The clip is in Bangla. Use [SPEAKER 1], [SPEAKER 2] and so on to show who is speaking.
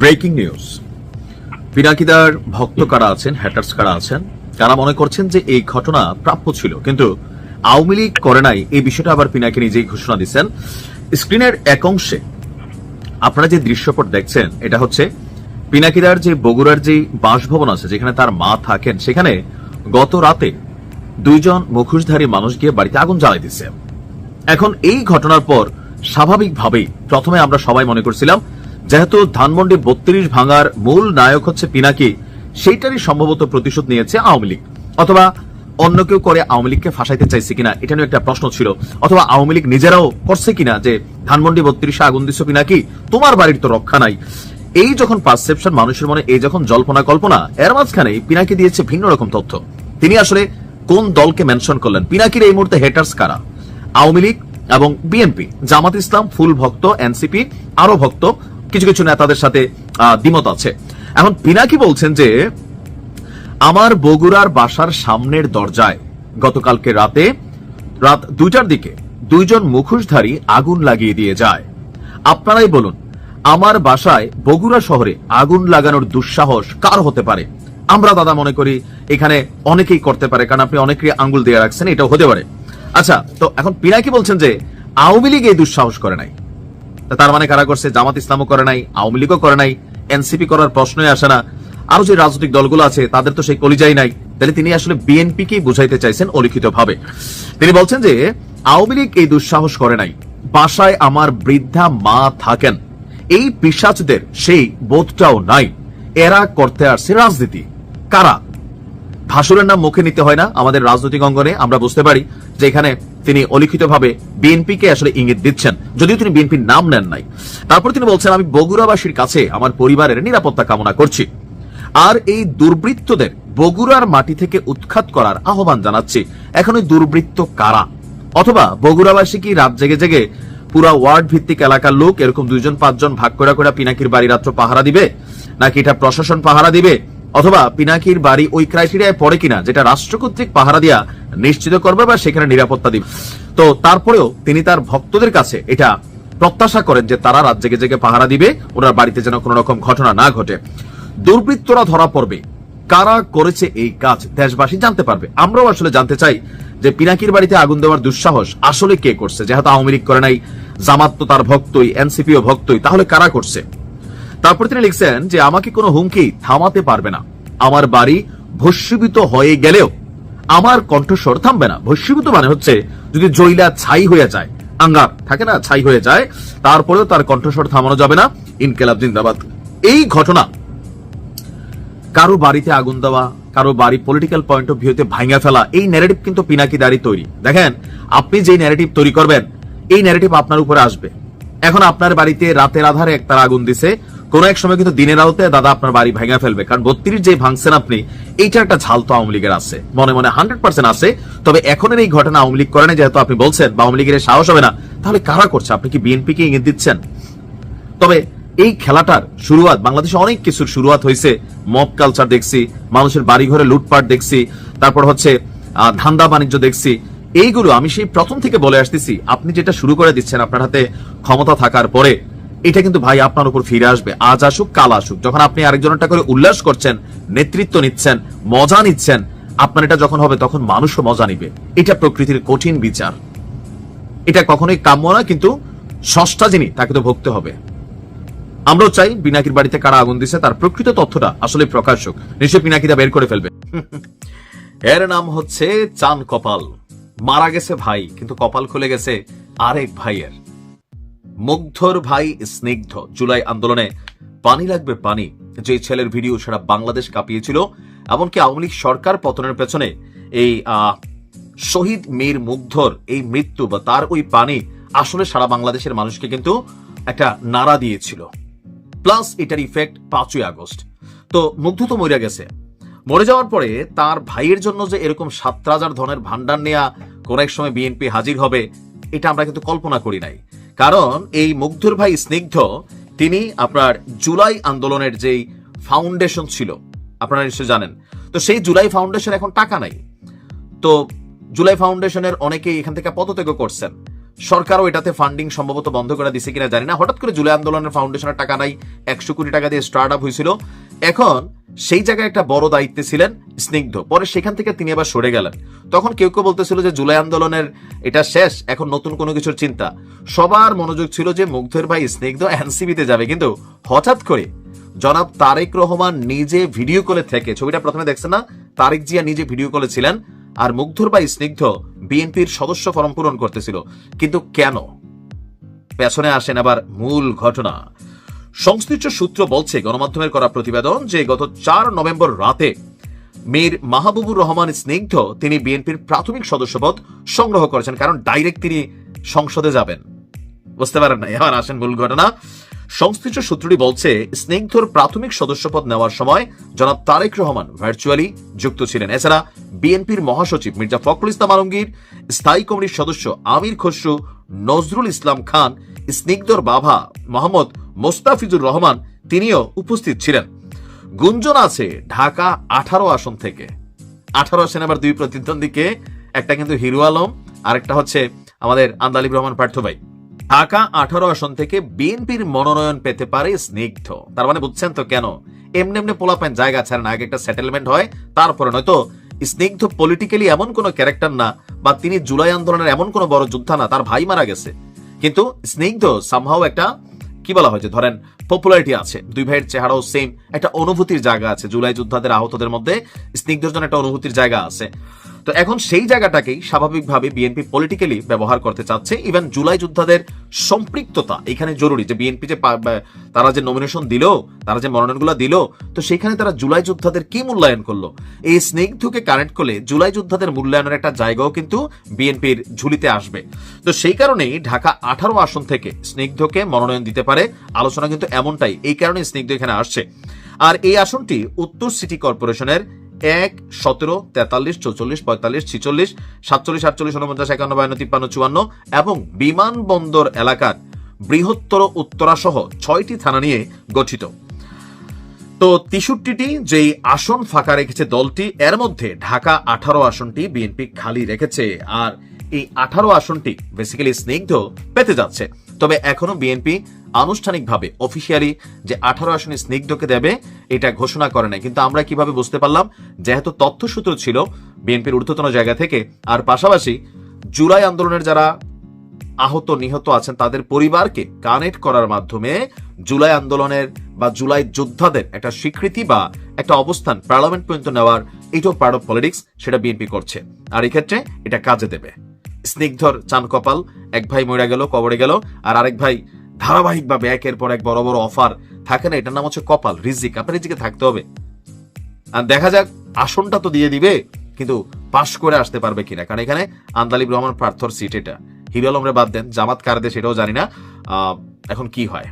[SPEAKER 1] Breaking news. পিনাকিদার ভক্ত কারা আছেন হ্যাটার্স কারা আছেন, তারা মনে করছেন যে এই ঘটনা প্রাপ্য ছিল, কিন্তু আওয়ামী লীগ করে নাই, এই বিষয়টা আবার পিনাকি নিজেই ঘোষণা দিচ্ছেন। স্ক্রিনের এক অংশে আপনারা যে দৃশ্যপট দেখছেন, এটা হচ্ছে পিনাকিদার যে বগুড়ার যে বাসভবন আছে, যেখানে তার মা থাকেন, সেখানে গত রাতে দুইজন মুখোশধারী মানুষ গিয়ে বাড়িতে আগুন জ্বালাই দিচ্ছে। এখন এই ঘটনার পর স্বাভাবিকভাবেই প্রথমে আমরা সবাই মনে করছিলাম যেহেতু ধানমন্ডি বত্রিশ ভাঙার মূল নায়ক হচ্ছে পিনাকি, সেইটারই সম্ভবত প্রতিশোধ নিয়েছে আওয়ামী লীগ। অথবা অন্য কেউ করে আওয়ামী লীগকে ফাঁসাইতে চাইছে কিনা, এটা নিয়ে একটা প্রশ্ন ছিল। অথবা আওয়ামী লীগ নিজেরাও করছে কিনা যে ধানমন্ডি বত্রিশে আগুন দিচ্ছ পিনাকি, তোমার বাড়ির তো রক্ষা নাই। এই যখন পারসেপশন মানুষের মনে, এই যখন জল্পনা কল্পনা, এর মাঝখানে পিনাকি দিয়েছে ভিন্ন রকম তথ্য। তিনি আসলে কোন দলকে মেনশন করলেন? পিনাকির এই মুহূর্তে হেটার্স কারা? আওয়ামী লীগ এবং বিএনপি। জামাত ইসলাম, ফুল ভক্ত, এনসিপি আরও ভক্ত। কিছু কিছু নেতাদের সাথে দ্বিমত আছে। এখন পিনাকি বলছেন যে, আমার বগুড়ার বাসার সামনের দরজায় গতকালকে রাতে, রাত দুইটার দিকে দুইজন মুখোশধারী আগুন লাগিয়ে দিয়ে যায়। আপনারাই বলুন, আমার বাসায় বগুড়া শহরে আগুন লাগানোর দুঃসাহস কার হতে পারে? আমরা দাদা মনে করি এখানে অনেকেই করতে পারে, কারণ আপনি অনেকেই আঙ্গুল দিয়ে রাখছেন, এটাও হতে পারে। আচ্ছা তো এখন পিনাকি বলছেন যে, আওয়ামী লীগ এই দুঃসাহস করে নাই। তার মানে কারা করছে? জামাত ইসলামও করে নাই, আওয়ামী লীগও করে নাই, এনসিপি করার প্রশ্নই আসে না। আরও যে রাজনৈতিক দলগুলো আছে, তাদের তো সেই কলিজাই নাই। তাহলে তিনি আসলে বিএনপি কেই বুঝাইতে চাইছেন অলিখিত ভাবে তিনি বলছেন যে, আওয়ামী লীগ এই দুঃসাহস করে নাই। বাসায় আমার বৃদ্ধা মা থাকেন। এই পিসাচদের সেই বোধটাও নাই। এরা করতে আসছে রাজনীতি। কারা? ভাসুরের নাম মুখে নিতে হয় না। আমাদের রাজনৈতিক অঙ্গনে আমরা বুঝতে পারি যে এখানে তিনি অলিখিতভাবে বিএনপিকে আসলে ইঙ্গিত দিচ্ছেন, যদিও তিনি বিএনপির নাম নেন নাই। তারপর তিনি বলছেন, আমি বগুড়াবাসীর কাছে আমার পরিবারের নিরাপত্তা কামনা করছি। আর এই দুর্বৃত্তদের বগুড়ার মাটি থেকে উৎখাত করার আহ্বান জানাচ্ছি। এখন ওই দুর্বৃত্ত কারা? অথবা বগুড়াবাসী কি রাত জেগে জেগে পুরা ওয়ার্ড ভিত্তিক এলাকার লোক এরকম দুইজন, পাঁচজন ভাগ করে করে পিনাকির বাড়ি রাত্র পাহারা দিবে? নাকি এটা প্রশাসন পাহারা দিবে? অথবা পিনাকির বাড়ি ওই ক্রাইটেরিয়ায় পড়ে কিনা, যেটা রাষ্ট্র কর্তৃক পাহারা দিয়া নিশ্চিত করবে বা সেখানে নিরাপত্তা দিবে। তো তারপরেও তিনি তার ভক্তদের কাছে এটা প্রত্যাশা করেন যে তারা রাত জেগে জেগে পাহারা দিবে, ওনার বাড়িতে যেন কোনো রকম ঘটনা না ঘটে। দুর্বৃত্তরা ধরা পড়বে। কারা করেছে এই কাজ, দেশবাসী জানতে পারবে। আমরাও আসলে জানতে চাই যে পিনাকির বাড়িতে আগুন দেওয়ার দুঃসাহস আসলে কে করছে, যেহেতু আওয়ামী লীগ করে নাই, জামাত তো তার ভক্তই, এনসিপিও ভক্তই, তাহলে কারা করছে? তারপর তিনি লিখছেন যে, আমাকে কোনো হুমকি থামাতে পারবে না। আমার বাড়ি ভস্মীভূত হয়ে গেলেও আমার কণ্ঠস্বর থামবে না। ভস্মীভূত মানে হচ্ছে, যদি জইলা ছাই হয়ে যায়, আঙ্গার থাকে না, ছাই হয়ে যায়, তারপরেও তার কণ্ঠস্বর থামানো যাবে না। ইনকেলাব জিন্দাবাদ। এই ঘটনা কারও বাড়িতে আগুন দেওয়া, কারও বাড়ি পলিটিক্যাল পয়েন্ট অফ ভিউতে ভাঙা ফেলা, এই ন্যারেটিভ কিন্তু পিনাকি দাঁড়ি তৈরি। দেখেন, আপনি যে ন্যারেটিভ তৈরি করবেন, এই ন্যারেটিভ আপনার উপরে আসবে। এখন আপনার বাড়িতে রাতের আধারে একতার আগুন দিছে কোন এক সময় কিন্তু দিনের আলোতে দাদা আপনার বাড়ি ভেঙে ফেলবে। কারণ বত্রিশ যে ভাঙছেন আপনি, এইটা একটা ঝাল তো আওয়ামী লীগের আছে। মনে মনে হান্ড্রেড পার্সেন্ট আছে। তবে এখনের এই ঘটনা আওয়ামী লীগ করে না যেহেতু আপনি বলছেন বা আওয়ামী লীগের সাহস হবে না, তাহলে কারা করছে? আপনি কি বিএনপি কে ইঙ্গিত দিচ্ছেন? তবে এই খেলাটার শুরুয়াত, বাংলাদেশে অনেক কিছুর শুরুয়াত হয়েছে। মব কালচার দেখছি, মানুষের বাড়ি ঘরে লুটপাট দেখছি, তারপর হচ্ছে ধান্দা বাণিজ্য দেখছি। এইগুলো আমি সেই প্রথম থেকে বলে আসতেছি। আপনি যেটা শুরু করে দিচ্ছেন আপনার হাতে ক্ষমতা থাকার পরে এটা কিন্তু ভাই আপনার উপর ফিরে আসবে। আজ আসুক, কাল আসুক। যখন আপনি আরেকজনটা করে উল্লাস করছেন, নেতৃত্ব নিচ্ছেন, মজা নিচ্ছেন, আপনার এটা যখন হবে, তখন মানুষও মজা নিবে। এটা প্রকৃতির কঠিন বিচার। এটা কখনোই কাম্য না, কিন্তু ষষ্ঠা যিনি তাকে তো ভুগতে হবে। আমরাও চাই পিনাকির বাড়িতে কারা আগুন দিছে, তার প্রকৃত তথ্যটা আসলে প্রকাশ হোক নিশ্চয় পিনাকিটা বের করে ফেলবে। এর নাম হচ্ছে চান কপাল। মারা গেছে ভাই, কিন্তু কপাল খুলে গেছে আরেক ভাইয়ের। মুগ্ধর ভাই স্নিগ্ধ। জুলাই আন্দোলনে পানি লাগবে পানি। যে ছেলের ভিডিও সারা বাংলাদেশ কাঁপিয়েছিল, এমনকি আওয়ামী লীগ সরকার পতনের পেছনে এই শহীদ মীর মুগ্ধর এই মৃত্যু বা তার ওই পানি আসলে সারা বাংলাদেশের মানুষকে কিন্তু একটা নাড়া দিয়েছিল। প্লাস এটার ইফেক্ট পাঁচই আগস্ট। তো মুগ্ধ তো মরে গেছে। মরে যাওয়ার পরে তার ভাইয়ের জন্য যে এরকম সাত রাজার ধনের ভান্ডার নেয়া কোন এক সময় বিএনপি হাজির হবে, এটা আমরা কিন্তু কল্পনা করি নাই। কারণ এই মুগ্ধর ভাই স্নিগ্ধ, তিনি আপনার জুলাই আন্দোলনের যেই ফাউন্ডেশন ছিল, আপনারা নিশ্চয় জানেন। তো সেই জুলাই ফাউন্ডেশন এখন টাকা নাই। তো জুলাই ফাউন্ডেশনের অনেকেই এখান থেকে পদত্যাগ করছেন। সরকারও এটাতে ফান্ডিং সম্ভবত বন্ধ করে দিছে কিনা জানি না। হঠাৎ করে জুলাই আন্দোলনের ফাউন্ডেশনের টাকা নাই, একশো কোটি টাকা দিয়ে স্টার্ট আপ হয়েছিল। এখন সেই জায়গায় একটা বড় দায়িত্বে ছিলেন স্নিগ্ধ। পরে সেখান থেকে তিনি আবার সরে গেলেন। তখন কেউ কেউ বলতেছিল যে জুলাই আন্দোলনের এটা শেষ, এখন নতুন কোনো কিছুর চিন্তা। সবার মনোযোগ ছিল যে মুগ্ধের ভাই স্নিগ্ধ এনসিবিতে যাবে। কিন্তু হঠাৎ করে জনাব তারেক রহমান নিজে ভিডিও কলে থেকে, ছবিটা প্রথমে দেখছেন না? তারেক জিয়া নিজে ভিডিও কলে ছিলেন আর মুগ্ধর ভাই স্নিগ্ধ বিএনপির সদস্য ফরম পূরণ করতেছিল। কিন্তু কেন? পেছনে আসেন আবার মূল ঘটনা। সংশ্লিষ্ট সূত্র বলছে, গণমাধ্যমের করা প্রতিবেদন যে গত চার নভেম্বর রাতে মীর মাহবুবুর রহমান স্নিগ্ধ তিনি বিএনপির প্রাথমিক সদস্যপদ সংগ্রহ করেছেন, কারণ ডাইরেক্ট তিনি সংসদে যাবেন। বুঝতে পারেন না এবার আসেন মূল ঘটনা। সংশ্লিষ্ট সূত্রটি বলছে, স্নিগ্ধর প্রাথমিক সদস্যপদ নেওয়ার সময় জনাব তারেক রহমান ভার্চুয়ালি যুক্ত ছিলেন। এছাড়া বিএনপির মহাসচিব মির্জা ফখরুল ইসলাম আলমগীর, স্থায়ী কমিটির সদস্য আমির খসরু, নজরুল ইসলাম খান, স্নিগ্ধর বাবা মোহাম্মদ মোস্তাফিজুর রহমান তিনিও উপস্থিত ছিলেন। গুঞ্জন আছে ঢাকা আঠারো আসন থেকে। আঠারো আসনে আবার দুই প্রতিদ্বন্দ্বীকে, একটা কিন্তু হিরো আলম, আরেকটা হচ্ছে আমাদের আন্দালিব রহমান পার্থ ভাই। ঢাকা আঠারো আসন থেকে বিএনপির মনোনয়ন পেতে পারে স্নিগ্ধ। তার মানে বুঝছেন তো কেন? এমনি এমনি পোলাপেন জায়গা ছাড়েন আগে একটা সেটেলমেন্ট হয়, তারপরে নয়তো স্নিগ্ধ পলিটিক্যালি এমন কোনো ক্যারেক্টার না, বা তিনি জুলাই আন্দোলনের এমন কোনো বড় যোদ্ধা না, তার ভাই মারা গেছে। কিন্তু স্নিগ্ধ সামহাও একটা কি বলা হয় যে ধরেন পপুলারিটি আছে, দুই ভাইয়ের চেহারাও সেম একটা অনুভূতির জায়গা আছে, জুলাই যোদ্ধাদের আহতদের মধ্যে স্নিগ্ধজন একটা অনুভূতির জায়গা আছে। তো এখন সেই জায়গাটাকেই স্বাভাবিকভাবে বিএনপি পলিটিক্যালি ব্যবহার করতে চাচ্ছে। ইভেন জুলাই যোদ্ধাদের সম্পৃক্ততা এখানে জরুরি যে বিএনপি যে তারা যে নমিনেশন দিল, তারা যে মনোনয়নগুলো দিল, তো সেখানে তারা জুলাই যোদ্ধাদের কি মূল্যায়ন করল? এই স্নিগ্ধকে কানেক্ট করলে জুলাই যোদ্ধাদের মূল্যায়নের একটা জায়গাও কিন্তু বিএনপির ঝুলিতে আসবে। তো সেই কারণেই ঢাকা আঠারো আসন থেকে স্নিগ্ধকে মনোনয়ন দিতে পারে। আলোচনা কিন্তু এমনটাই, এই কারণে স্নিগ্ধ এখানে আসছে। আর এই আসনটি উত্তর সিটি কর্পোরেশনের এক, সতেরো, তেতাল্লিশ, চৌচল্লিশ, পঁয়তাল্লিশ, ছিচল্লিশ, সাতচল্লিশ, আটচল্লিশ উনপঞ্চাশ একান্ন, বায়ান্ন, তিপ্পান্ন, চুয়ান্ন এবং বিমানবন্দর এলাকার বৃহত্তর উত্তরা সহ ছয়টি থানা নিয়ে গঠিত। তো তেষট্টিটি যেই আসন ফাঁকা রেখেছে দলটি, এর মধ্যে ঢাকা আঠারো আসনটি বিএনপি খালি রেখেছে আর এই আঠারো আসনটি বেসিক্যালি স্নিগ্ধ পেতে যাচ্ছে। তবে এখনও বিএনপি আনুষ্ঠানিকভাবে অফিসিয়ালি যে আঠারো আসনে স্নিগ্ধকে দেবে এটা ঘোষণা করে নাই। কিন্তু আমরা কীভাবে বুঝতে পারলাম? যেহেতু তথ্যসূত্র ছিল, বিএনপির ঊর্ধ্বতন জায়গা থেকে, আর পাশাপাশি জুলাই আন্দোলনের যারা আহত, নিহত আছেন, তাদের পরিবারকে কানেক্ট করার মাধ্যমে জুলাই আন্দোলনের বা জুলাই যোদ্ধাদের একটা স্বীকৃতি বা একটা অবস্থান পার্লামেন্ট পর্যন্ত নেওয়ার এটাও পার্ট অফ পলিটিক্স সেটা বিএনপি করছে। আর এক্ষেত্রে এটা কাজে দেবে। স্নিগ্ধর চান কপাল এক ভাই মরে গেল, কবরে গেল, আর আরেক ভাই ধারাবাহিকভাবে একের পর এক বড় বড় অফার থাকে না, এটার নাম হচ্ছে কপাল, রিজিক, আপনার রিজিকে থাকতে হবে। আর দেখা যাক, আসনটা তো দিয়ে দিবে, কিন্তু পাশ করে আসতে পারবে কিনা, কারণ এখানে আন্দালিব রহমান প্রার্থর সিট এটা। হিরো আলমরে বাদ দেন, জামাত কার দেশ সেটাও জানি না। এখন কি হয়?